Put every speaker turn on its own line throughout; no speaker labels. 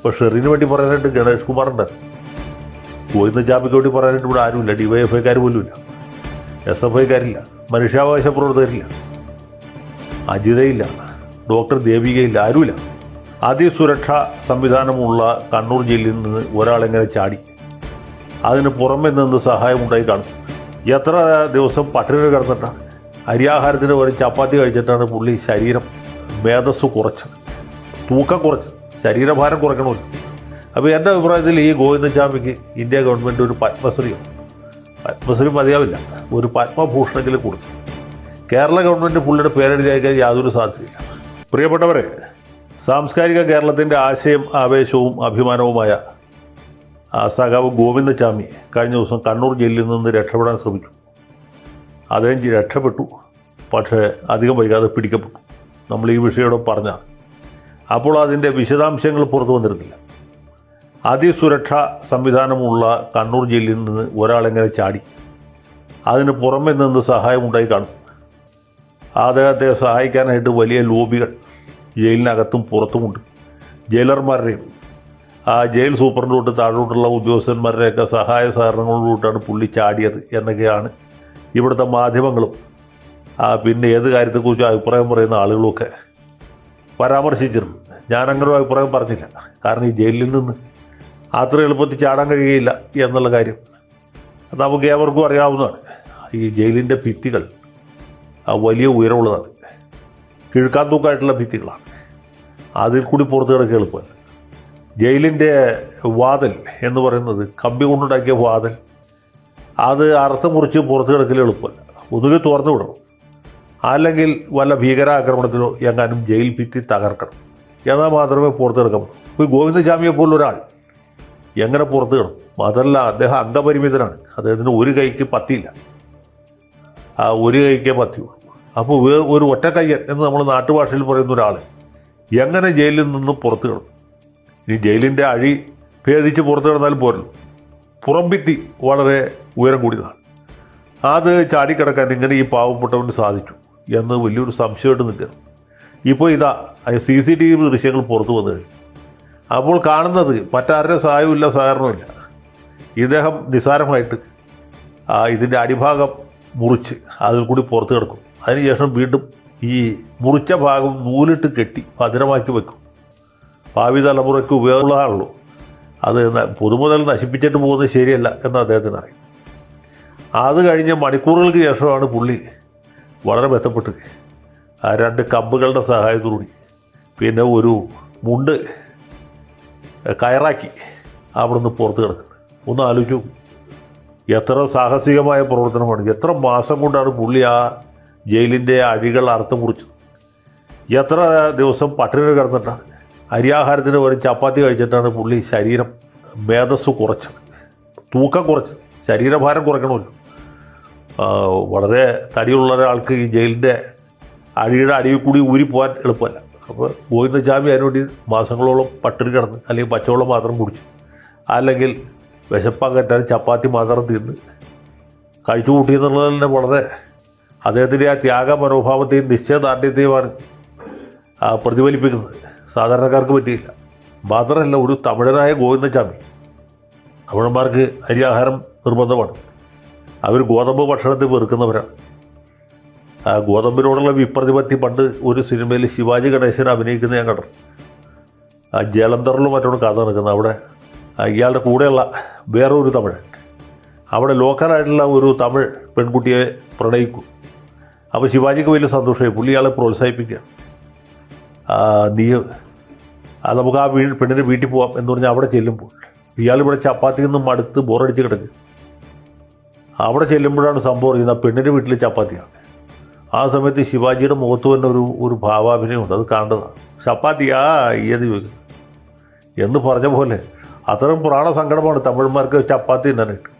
ഇപ്പോൾ ഷെറിന് വേണ്ടി പറയാനായിട്ട് ഗണേഷ് കുമാറുണ്ട്. ഗോവിന്ദ ചാമിക്ക് വേണ്ടി പറയാനായിട്ട് ഇവിടെ ആരുമില്ല. ഡി വൈ എഫ് ഐക്കാർ പോലുമില്ല. എസ് എഫ് ഐക്കാരില്ല മനുഷ്യാവകാശ പ്രവർത്തകരില്ല. അജിതയില്ല. ഡോക്ടർ ദേവികയില്ല. ആരുമില്ല. അതിസുരക്ഷാ സംവിധാനമുള്ള കണ്ണൂർ ജില്ലയിൽ നിന്ന് ഒരാളെങ്ങനെ ചാടി. അതിന് പുറമെ നിന്ന് സഹായമുണ്ടായി കാണും. എത്ര ദിവസം പട്ടിണി കിടന്നിട്ടാണ്. അരിയാഹാരത്തിന് ഒരു ചപ്പാത്തി കഴിച്ചിട്ടാണ് പുള്ളി ശരീരം മേധസ് കുറച്ചത്. തൂക്കം കുറച്ചത്. ശരീരഭാരം കുറയ്ക്കണമല്ലോ അപ്പോൾ എന്റെ അഭിപ്രായത്തിൽ ഈ ഗോവിന്ദചാമിക്ക് ഇന്ത്യ ഗവൺമെന്റ് ഒരു പത്മശ്രീയോ? പത്മശ്രീ മതിയാവില്ല. ഒരു പത്മഭൂഷണെങ്കിലും കൊടുക്കും കേരള ഗവൺമെന്റ് പുള്ളിയുടെ പേരെഴുതി അയക്കാൻ യാതൊരു സാധ്യതയില്ല. പ്രിയപ്പെട്ടവരെ സാംസ്കാരിക കേരളത്തിന്റെ ആശയം ആവേശവും അഭിമാനവുമായ ആ സഖാവ് ഗോവിന്ദചാമി കഴിഞ്ഞ ദിവസം കണ്ണൂർ ജയിലിൽ നിന്ന് രക്ഷപ്പെടാൻ ശ്രമിച്ചു. അദ്ദേഹം രക്ഷപ്പെട്ടു പക്ഷേ അധികം വൈകാതെ പിടിക്കപ്പെട്ടു. നമ്മൾ ഈ വിഷയം പറഞ്ഞ അപ്പോൾ അതിന്റെ വിശദാംശങ്ങൾ പുറത്തു വന്നിരുന്നില്ല. അതിസുരക്ഷാ സംവിധാനമുള്ള കണ്ണൂർ ജില്ലയിൽ നിന്ന് ഒരാളെങ്ങനെ ചാടി? അതിന് പുറമെ നിന്ന് സഹായമുണ്ടായി കാണും. അദ്ദേഹത്തെ സഹായിക്കാനായിട്ട് വലിയ ലോബികൾ ജയിലിനകത്തും പുറത്തുമുണ്ട്. ജയിലർമാരുടെയും ആ ജയിൽ സൂപ്രണ്ട് തൊട്ട് താഴോട്ടുള്ള ഉദ്യോഗസ്ഥന്മാരുടെയൊക്കെ സഹായ സഹകരണങ്ങളിലോട്ടാണ് പുള്ളി ചാടിയത് എന്നൊക്കെയാണ് ഇവിടുത്തെ മാധ്യമങ്ങളും പിന്നെ ഏത് കാര്യത്തെക്കുറിച്ചും അഭിപ്രായം പറയുന്ന ആളുകളുമൊക്കെ പരാമർശിച്ചിരുന്നു. ഞാനങ്ങനെ അഭിപ്രായം പറഞ്ഞില്ല. കാരണം ഈ ജയിലിൽ നിന്ന് അത്ര എളുപ്പത്തിൽ ചാടാൻ കഴിയുകയില്ല എന്നുള്ള കാര്യം നമുക്ക് ഏവർക്കും അറിയാവുന്നതാണ്. ഈ ജയിലിന്റെ ഭിത്തികൾ വലിയ ഉയരമുള്ളതാണ്. കിഴക്കാൻ തൂക്കായിട്ടുള്ള ഭിത്തികളാണ്. അതിൽ കൂടി പുറത്ത് കിടക്കുക എളുപ്പമല്ല. ജയിലിന്റെ വാതിൽ എന്ന് പറയുന്നത് കമ്പി കൊണ്ടുണ്ടാക്കിയ വാതിൽ അത് അറുത്ത് മുറിച്ച് പുറത്ത് കിടക്കൽ എളുപ്പമല്ല. ഒന്നുകിൽ തുറന്നു വിടണം. അല്ലെങ്കിൽ വല്ല ഭീകരാക്രമണത്തിനോ എങ്ങാനും ജയിൽ ഭിത്തി തകർക്കണം. എന്നാൽ മാത്രമേ പുറത്തെടുക്കാം ഇപ്പോൾ ഈ ഗോവിന്ദചാമിയെ പോലൊരാൾ എങ്ങനെ പുറത്തു കിടും അതല്ല അദ്ദേഹം അംഗപരിമിതനാണ്. അദ്ദേഹത്തിന് ഒരു കൈക്ക് പത്തിയില്ല. ആ ഒരു കൈക്കേ പത്തിയുള്ളൂ. അപ്പോൾ ഒരു ഒറ്റക്കയ്യൻ എന്ന് നമ്മൾ നാട്ടുഭാഷയിൽ പറയുന്ന ഒരാൾ എങ്ങനെ ജയിലിൽ നിന്ന് പുറത്തു കിടും ഇനി ജയിലിന്റെ അഴി ഭേദിച്ച് പുറത്ത് കിടന്നാൽ പോരല്ലോ. പുറംഭിത്തി വളരെ ഉയരം കൂടിയതാണ്. അത് ചാടിക്കിടക്കാൻ ഇങ്ങനെ ഈ പാവപ്പെട്ടവന് സാധിച്ചു. എന്ന് വലിയൊരു സംശയമായിട്ട് നിൽക്കുന്നു ഇപ്പോൾ ഇതാ സി സി ടി വി ദൃശ്യങ്ങൾ പുറത്തു വന്നു കഴിഞ്ഞു. അപ്പോൾ കാണുന്നത് മറ്റാരുടെ സഹായമില്ല സഹകരണമില്ല ഇദ്ദേഹം നിസ്സാരമായിട്ട് ഇതിന്റെ അടിഭാഗം മുറിച്ച് അതിൽ കൂടി പുറത്ത് കിടക്കും. അതിനുശേഷം വീണ്ടും ഈ മുറിച്ച ഭാഗം നൂലിട്ട് കെട്ടി ഭദ്രമാക്കി വെക്കും. ഭാവി തലമുറയ്ക്ക് ഉപയോഗമുള്ളതാണല്ലോ. അത് പുതുമുതൽ നശിപ്പിച്ചിട്ട് പോകുന്നത് ശരിയല്ല എന്ന് അദ്ദേഹത്തിന് അറിയാം. അത് കഴിഞ്ഞ് മണിക്കൂറുകൾക്ക് ശേഷമാണ് പുള്ളി വളരെ ബന്ധപ്പെട്ട്. ആ രണ്ട് കമ്പുകളുടെ സഹായത്തോടുകൂടി. പിന്നെ ഒരു മുണ്ട് കയറാക്കി അവിടുന്ന് പുറത്ത് കിടക്കുന്നത് ഒന്ന് ആലോചിക്കും എത്ര സാഹസികമായ പ്രവർത്തനമാണ്. എത്ര മാസം കൊണ്ടാണ് പുള്ളി ആ ജയിലിന്റെ അഴികൾ അറുത്ത് മുറിച്ചത്. എത്ര ദിവസം പട്ടിണി കിടന്നിട്ടാണ്. അരിയാഹാരത്തിന് ഒരു ചപ്പാത്തി കഴിച്ചിട്ടാണ് പുള്ളി ശരീരം മേധസ് കുറച്ചത്. തൂക്കം കുറച്ചത്. ശരീരഭാരം കുറയ്ക്കണമല്ലോ. വളരെ തടിയുള്ള ഒരാൾക്ക് ഈ ജയിലിന്റെ അടിയുടെ അടിയിൽ കൂടി ഊരി പോകാൻ എളുപ്പമല്ല. അപ്പോൾ ഗോവിന്ദചാമി അതിനുവേണ്ടി മാസങ്ങളോളം പട്ടിണി കിടന്ന് അല്ലെങ്കിൽ പച്ചവെള്ളം മാത്രം കുടിച്ചു അല്ലെങ്കിൽ വിശപ്പകറ്റാൻ ചപ്പാത്തി മാത്രം തിന്ന് കഴിച്ചു കൂട്ടി എന്നുള്ളത് തന്നെ വളരെ അദ്ദേഹത്തിന്റെ ആ ത്യാഗ മനോഭാവത്തെയും നിശ്ചയദാർഢ്യത്തെയുമാണ് പ്രതിഫലിപ്പിക്കുന്നത്. സാധാരണക്കാർക്ക് പറ്റിയില്ല. മാത്രമല്ല ഒരു തമിഴനായ ഗോവിന്ദചാമി തമിഴന്മാർക്ക് അരിയാഹാരം നിർബന്ധമാണ്. അവർ ഗോതമ്പ് ഭക്ഷണത്തെ വെറുക്കുന്നവരാണ് ആ ഗോതമ്പിനോടുള്ള വിപ്രതിപത്തി പണ്ട് ഒരു സിനിമയിൽ ശിവാജി ഗണേശൻ അഭിനയിക്കുന്ന ഞാൻ കണ്ടു. ആ ജലന്ധറിലും മറ്റോട് കഥ നടക്കുന്നത് അവിടെ ഇയാളുടെ കൂടെയുള്ള വേറൊരു തമിഴ് അവിടെ ലോക്കലായിട്ടുള്ള ഒരു തമിഴ് പെൺകുട്ടിയെ പ്രണയിക്കും. അപ്പോൾ ശിവാജിക്ക് വലിയ സന്തോഷമായി. പുള്ളി ഇയാളെ പ്രോത്സാഹിപ്പിക്കുക. നീ നമുക്ക് ആ വീ പെണ്ണിന്റെ വീട്ടിൽ പോവാം എന്ന് പറഞ്ഞാൽ അവിടെ ചെല്ലുമ്പോൾ ഇയാൾ ഇവിടെ ചപ്പാത്തിയിൽ നിന്ന് മടുത്ത് ബോറടിച്ച് കിടക്കും. അവിടെ ചെല്ലുമ്പോഴാണ് സംഭവം അറിയുന്നത്. പെണ്ണിന്റെ വീട്ടിൽ ചപ്പാത്തിയാണ്. ആ സമയത്ത് ശിവാജിയുടെ മുഖത്ത് തന്നെ ഒരു ഒരു ഭാവാഭിനയമുണ്ട്. അത് കാണേണ്ടതാണ് ചപ്പാത്തിയാ ഏത് എന്ന് പറഞ്ഞ പോലെ അത്തരം പ്രാണസങ്കടമാണ് തമിഴന്മാർക്ക് ചപ്പാത്തി തിന്നാനായിട്ട്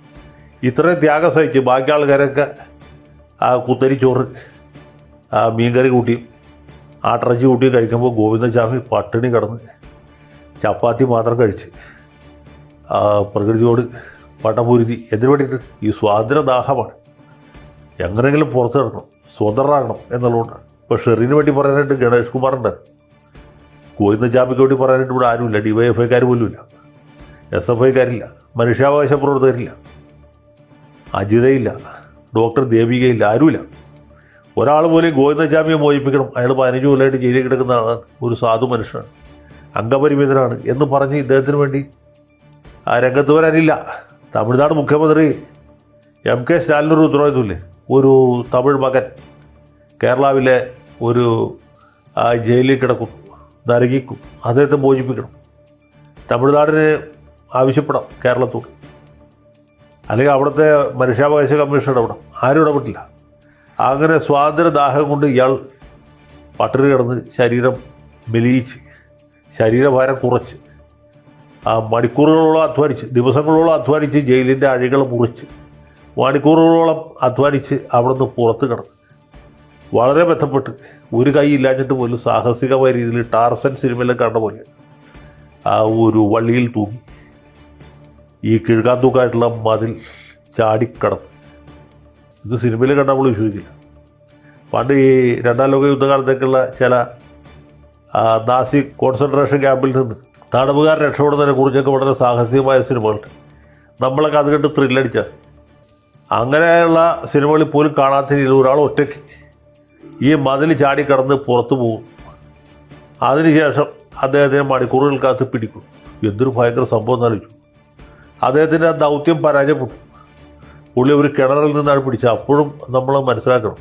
ഇത്രയും ത്യാഗം സഹിച്ച് ബാക്കി ആൾക്കാരൊക്കെ ആ കുത്തരി ചോറ് ആ മീൻകറി കൂട്ടിയും ആട്ടിറച്ചി കൂട്ടിയും കഴിക്കുമ്പോൾ ഗോവിന്ദസ്വാമി പട്ടിണി കിടന്ന് ചപ്പാത്തി മാത്രം കഴിച്ച് പ്രകൃതിയോട് പടപൊരുതി എന്തിനു വേണ്ടിയിട്ട് ഈ സ്വാതന്ത്ര്യദാഹമാണ്. എങ്ങനെയെങ്കിലും പുറത്തിറങ്ങണം സ്വതന്ത്രമാകണം എന്നുള്ളതുകൊണ്ടാണ് ഇപ്പോൾ ഷെറിന് വേണ്ടി പറയാനായിട്ട് ഗണേഷ് കുമാറുണ്ട്. കോയിന്ന ജാമ്യയ്ക്ക് വേണ്ടി പറയാനായിട്ട് ഇവിടെ ആരുമില്ല. ഡി വൈ എഫ് ഐക്കാർ പോലുമില്ല. എസ് എഫ് ഐക്കാരില്ല മനുഷ്യാവകാശ പ്രവർത്തകരില്ല. അജിതയില്ല. ഡോക്ടർ ദേവികയില്ല. ആരുമില്ല. ഒരാൾ പോലും ഗോവിന്ദജാമിയെ മോചിപ്പിക്കണം. അയാൾ പതിനഞ്ച് കൊല്ലമായിട്ട് ജയിലിൽ കിടക്കുന്ന ആളാണ് ഒരു സാധു മനുഷ്യനാണ്. അംഗപരിമിതനാണ് എന്ന് പറഞ്ഞ് ഇദ്ദേഹത്തിന് വേണ്ടി ആ രംഗത്ത് വരാനില്ല. തമിഴ്നാട് മുഖ്യമന്ത്രി എം കെ സ്റ്റാലിനൊരു ഉത്തരവാദിത്വമില്ലേ? ഒരു തമിഴ് മകൻ കേരളാവിലെ ഒരു ജയിലിൽ കിടക്കും നരകിക്കും അദ്ദേഹത്തെ മോചിപ്പിക്കണം. തമിഴ്നാടിന് ആവശ്യപ്പെടാം കേരളത്തോട്. അല്ലെങ്കിൽ അവിടുത്തെ മനുഷ്യാവകാശ കമ്മീഷൻ ഇടപെടാം ആരും ഇടപെട്ടില്ല. അങ്ങനെ സ്വാതന്ത്ര്യദാഹം കൊണ്ട് ഇയാൾ പട്ടിണി കിടന്ന് ശരീരം മെലിയിച്ച് ശരീരഭാരം കുറച്ച് മണിക്കൂറുകളോളം അധ്വാനിച്ച് ദിവസങ്ങളോളം അധ്വാനിച്ച് ജയിലിന്റെ അഴികൾ മുറിച്ച് മണിക്കൂറുകളോളം അധ്വാനിച്ച് അവിടുന്ന് പുറത്ത് കിടന്ന്. വളരെ ബന്ധപ്പെട്ട് ഒരു കൈ ഇല്ലാഞ്ഞിട്ട് പോലും സാഹസികമായ രീതിയിൽ ടാർസൻ സിനിമയിലും കണ്ട പോലെ ആ ഒരു വള്ളിയിൽ തൂങ്ങി. ഈ കിഴുകാൻ തൂക്കായിട്ടുള്ള മതിൽ ചാടിക്കടന്ന് ഇത് സിനിമയിൽ കണ്ട നമ്മൾ വിശ്വസിക്കില്ല. പണ്ട് ഈ രണ്ടാം ലോക യുദ്ധകാലത്തേക്കുള്ള ചില നാസി കോൺസെൻട്രേഷൻ ക്യാമ്പിൽ നിന്ന് തടവുകാർ രക്ഷപ്പെടുന്നതിനെ കുറിച്ചൊക്കെ വളരെ സാഹസികമായ സിനിമകളുണ്ട്. നമ്മളൊക്കെ അത് കണ്ട് ത്രില്ലടിച്ച. അങ്ങനെയുള്ള സിനിമകളിൽ പോലും കാണാത്ത രീതിയിൽ ഒരാൾ ഒറ്റയ്ക്ക് ഈ മതിൽ ചാടിക്കടന്ന് പുറത്തു പോകും. അതിനുശേഷം അദ്ദേഹത്തിന് മണിക്കൂറുകൾക്കകത്ത് പിടിക്കും. എന്തൊരു ഭയങ്കര സംഭവം എന്നാലോചിച്ചു അദ്ദേഹത്തിന്റെ ആ ദൗത്യം പരാജയപ്പെട്ടു. പുള്ളി ഒരു കിണറിൽ നിന്നാണ് പിടിച്ചത്. അപ്പോഴും നമ്മൾ മനസ്സിലാക്കണം.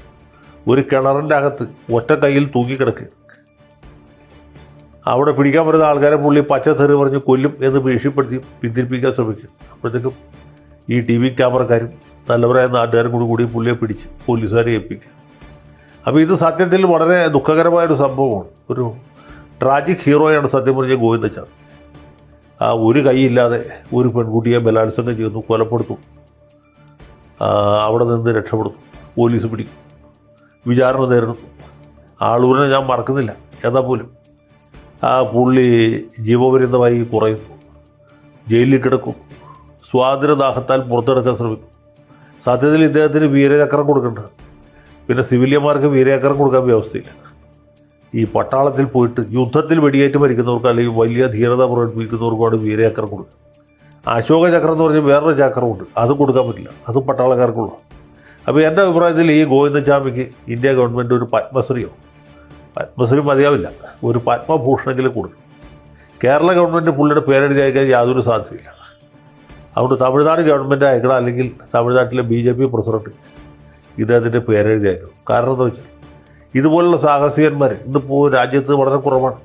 ഒരു കിണറിന്റെ അകത്ത് ഒറ്റ കയ്യിൽ തൂങ്ങിക്കിടക്കുക അവിടെ പിടിക്കാൻ വരുന്ന ആൾക്കാരെ പുള്ളി പച്ചത്തെറി പറഞ്ഞ് കൊല്ലും എന്ന് ഭീഷണിപ്പെടുത്തി പിന്തിരിപ്പിക്കാൻ ശ്രമിക്കും. അപ്പോഴത്തേക്കും ഈ ടി വി ക്യാമറക്കാരും നല്ലവരായ നാട്ടുകാരും കൂടി കൂടി പുള്ളിയെ പിടിച്ച് പോലീസുകാരെ ഏൽപ്പിക്കുക അപ്പോൾ ഇത് സത്യത്തിൽ വളരെ ദുഃഖകരമായൊരു സംഭവമാണ്. ഒരു ട്രാജിക് ഹീറോയാണ് സത്യം പറഞ്ഞ ഗോവിന്ദച്ചാർ ആ ഒരു കൈയില്ലാതെ ഒരു പെൺകുട്ടിയെ ബലാത്സംഗം ചെയ്യുന്നു കൊലപ്പെടുത്തും അവിടെ നിന്ന് രക്ഷപ്പെടുത്തും പോലീസ് പിടിക്കും. വിചാരണ നേരിടുന്നു. ആളൂരിനെ ഞാൻ മറക്കുന്നില്ല. എന്നാൽ പോലും ആ പുള്ളി ജീവപര്യന്തമായി കുറയുന്നു. ജയിലിൽ കിടക്കും. സ്വാതന്ത്ര്യദാഹത്താൽ പുറത്തെടുക്കാൻ ശ്രമിക്കും. സത്യത്തിൽ ഇദ്ദേഹത്തിന് വീരചക്രം കൊടുക്കേണ്ട. പിന്നെ സിവിലിയന്മാർക്ക് വീരചക്രം കൊടുക്കാൻ വ്യവസ്ഥയില്ല ഈ പട്ടാളത്തിൽ പോയിട്ട് യുദ്ധത്തിൽ വെടിയേറ്റ് മരിക്കുന്നവർക്ക് അല്ലെങ്കിൽ വലിയ ധീരത പ്രകടിപ്പിക്കുന്നവർക്കാണ് വീരചക്രം കൊടുക്കുക. അശോക ചക്രം എന്ന് പറഞ്ഞാൽ വേറൊരു ചക്രമുണ്ട്. അത് കൊടുക്കാൻ പറ്റില്ല. അത് പട്ടാളക്കാർക്കുള്ള. അപ്പോൾ എന്റെ അഭിപ്രായത്തിൽ ഈ ഗോവിന്ദസ്വാമിക്ക് ഇന്ത്യ ഗവൺമെന്റ് ഒരു പത്മശ്രീയോ പത്മശ്രീ മതിയാവില്ല. ഒരു പത്മഭൂഷണെങ്കിലും കൊടുക്കും. കേരള ഗവൺമെന്റ് പുള്ളിയുടെ പേരെഴുതി അയക്കാൻ യാതൊരു സാധ്യതയില്ല. അതുകൊണ്ട് തമിഴ്നാട് ഗവൺമെന്റ് അയക്കണം അല്ലെങ്കിൽ തമിഴ്നാട്ടിലെ ബി ജെ പി പ്രസിഡന്റ് ഇദ്ദേഹത്തിന്റെ പേരെഴുതി അയക്കണം. കാരണം എന്താ വെച്ചാൽ ഇതുപോലുള്ള സാഹസികന്മാർ ഇന്നിപ്പോൾ രാജ്യത്ത് വളരെ കുറവാണ്.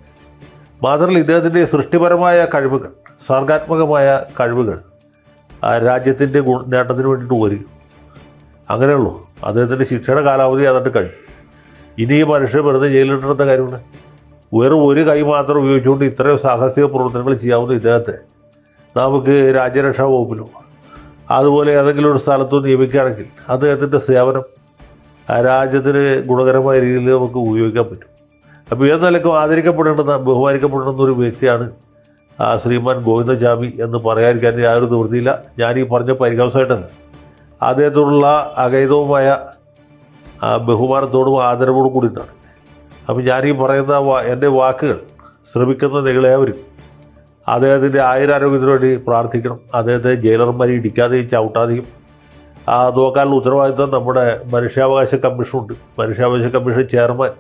മാത്രമല്ല ഇദ്ദേഹത്തിന്റെ സൃഷ്ടിപരമായ കഴിവുകൾ സർഗാത്മകമായ കഴിവുകൾ ആ രാജ്യത്തിന്റെ ഗുണ നേട്ടത്തിന് വേണ്ടിയിട്ട് വരും അങ്ങനെയുള്ളൂ. അദ്ദേഹത്തിന്റെ ശിക്ഷയുടെ കാലാവധി അതായിട്ട് കഴിഞ്ഞു. ഇനി ഈ മനുഷ്യർ വെറുതെ ജയിലിട്ടിരുന്ന കാര്യമുണ്ട്? വെറും ഒരു കൈ മാത്രം ഉപയോഗിച്ചുകൊണ്ട് ഇത്രയും സാഹസിക പ്രവർത്തനങ്ങൾ ചെയ്യാവുന്ന ഇദ്ദേഹത്തെ നമുക്ക് രാജ്യരക്ഷാ വകുപ്പിലോ അതുപോലെ ഏതെങ്കിലും ഒരു സ്ഥലത്തോ നിയമിക്കുകയാണെങ്കിൽ അദ്ദേഹത്തിന്റെ സേവനം രാജ്യത്തിന് ഗുണകരമായ രീതിയിൽ നമുക്ക് ഉപയോഗിക്കാൻ പറ്റും. അപ്പോൾ ഏത് നിലക്കും ആദരിക്കപ്പെടേണ്ടുന്ന ബഹുമാനിക്കപ്പെടേണ്ടുന്ന ഒരു വ്യക്തിയാണ് ശ്രീമാൻ ഗോവിന്ദജാമി എന്ന് പറയാതിരിക്കാൻ യാതൊരു നിവൃത്തിയില്ല. ഞാൻ ഈ പറഞ്ഞ പരിഹാസമായിട്ടല്ല. അദ്ദേഹത്തോടുള്ള അകൈതവുമായ ആ ബഹുമാനത്തോടും ആദരവോടും കൂടിയിട്ടാണ്. അപ്പം ഈ പറയുന്ന എന്റെ വാക്കുകൾ ശ്രമിക്കുന്ന നിങ്ങളേവരും അദ്ദേഹത്തിന്റെ ആയുരാരോഗ്യത്തിന് വേണ്ടി പ്രാർത്ഥിക്കണം. അദ്ദേഹത്തെ ജയിലർമാരെ ഇടിക്കാതെയും ചവിട്ടാതെയും. ആ നോക്കാനുള്ള ഉത്തരവാദിത്വം നമ്മുടെ മനുഷ്യാവകാശ കമ്മീഷനുണ്ട്. മനുഷ്യാവകാശ കമ്മീഷൻ ചെയർമാൻ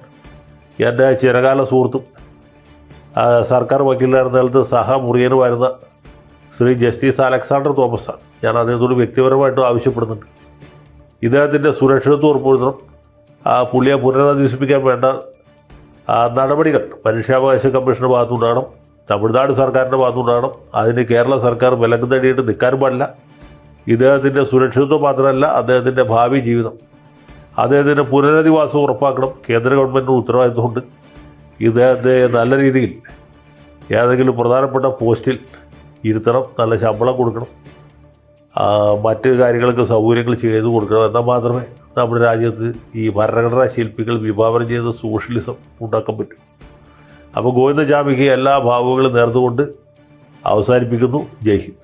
എന്റെ ചിരകാല സുഹൃത്തും സർക്കാർ വക്കീലായിരുന്ന കാലത്ത് സഹമുറിയനുമായിരുന്ന ശ്രീ ജസ്റ്റിസ് അലക്സാണ്ടർ തോമസാണ്. ഞാൻ അദ്ദേഹത്തോട് വ്യക്തിപരമായിട്ടും ആവശ്യപ്പെടുന്നുണ്ട്. ഇദ്ദേഹത്തിന്റെ സുരക്ഷിതത്വം ഉറപ്പുവരുത്തണം. പുള്ളിയെ പുനരധിവസിപ്പിക്കാൻ വേണ്ട നടപടികൾ മനുഷ്യാവകാശ കമ്മീഷന്റെ ഭാഗത്തുണ്ടാകണം തമിഴ്നാട് സർക്കാരിന്റെ ഭാഗത്തുണ്ടാകണം. അതിന് കേരള സർക്കാർ വിലക്ക് തടിയിട്ട് നിൽക്കാനും പാടില്ല. ഇദ്ദേഹത്തിന്റെ സുരക്ഷിതത്വം മാത്രമല്ല അദ്ദേഹത്തിന്റെ ഭാവി ജീവിതം. അദ്ദേഹത്തിന്റെ പുനരധിവാസം ഉറപ്പാക്കണം. കേന്ദ്ര ഗവൺമെന്റിന് ഉത്തരവാദിത്വമുണ്ട്. ഇദ്ദേഹത്തെ നല്ല രീതിയിൽ ഏതെങ്കിലും പ്രധാനപ്പെട്ട പോസ്റ്റിൽ ഇരുത്തണം നല്ല ശമ്പളം കൊടുക്കണം. മറ്റ് കാര്യങ്ങൾക്ക് സൗകര്യങ്ങൾ ചെയ്തു കൊടുക്കണം. എന്നാൽ മാത്രമേ നമ്മുടെ രാജ്യത്ത് ഈ ഭരണഘടനാ ശില്പികൾ വിഭാവനം ചെയ്ത സോഷ്യലിസം ഉണ്ടാക്കാൻ പറ്റൂ. അപ്പോൾ ഗോവിന്ദജാമിക്ക് എല്ലാ ഭാവങ്ങളും നേർന്നുകൊണ്ട് അവസാനിപ്പിക്കുന്നു. ജയ് ഹിന്ദ്.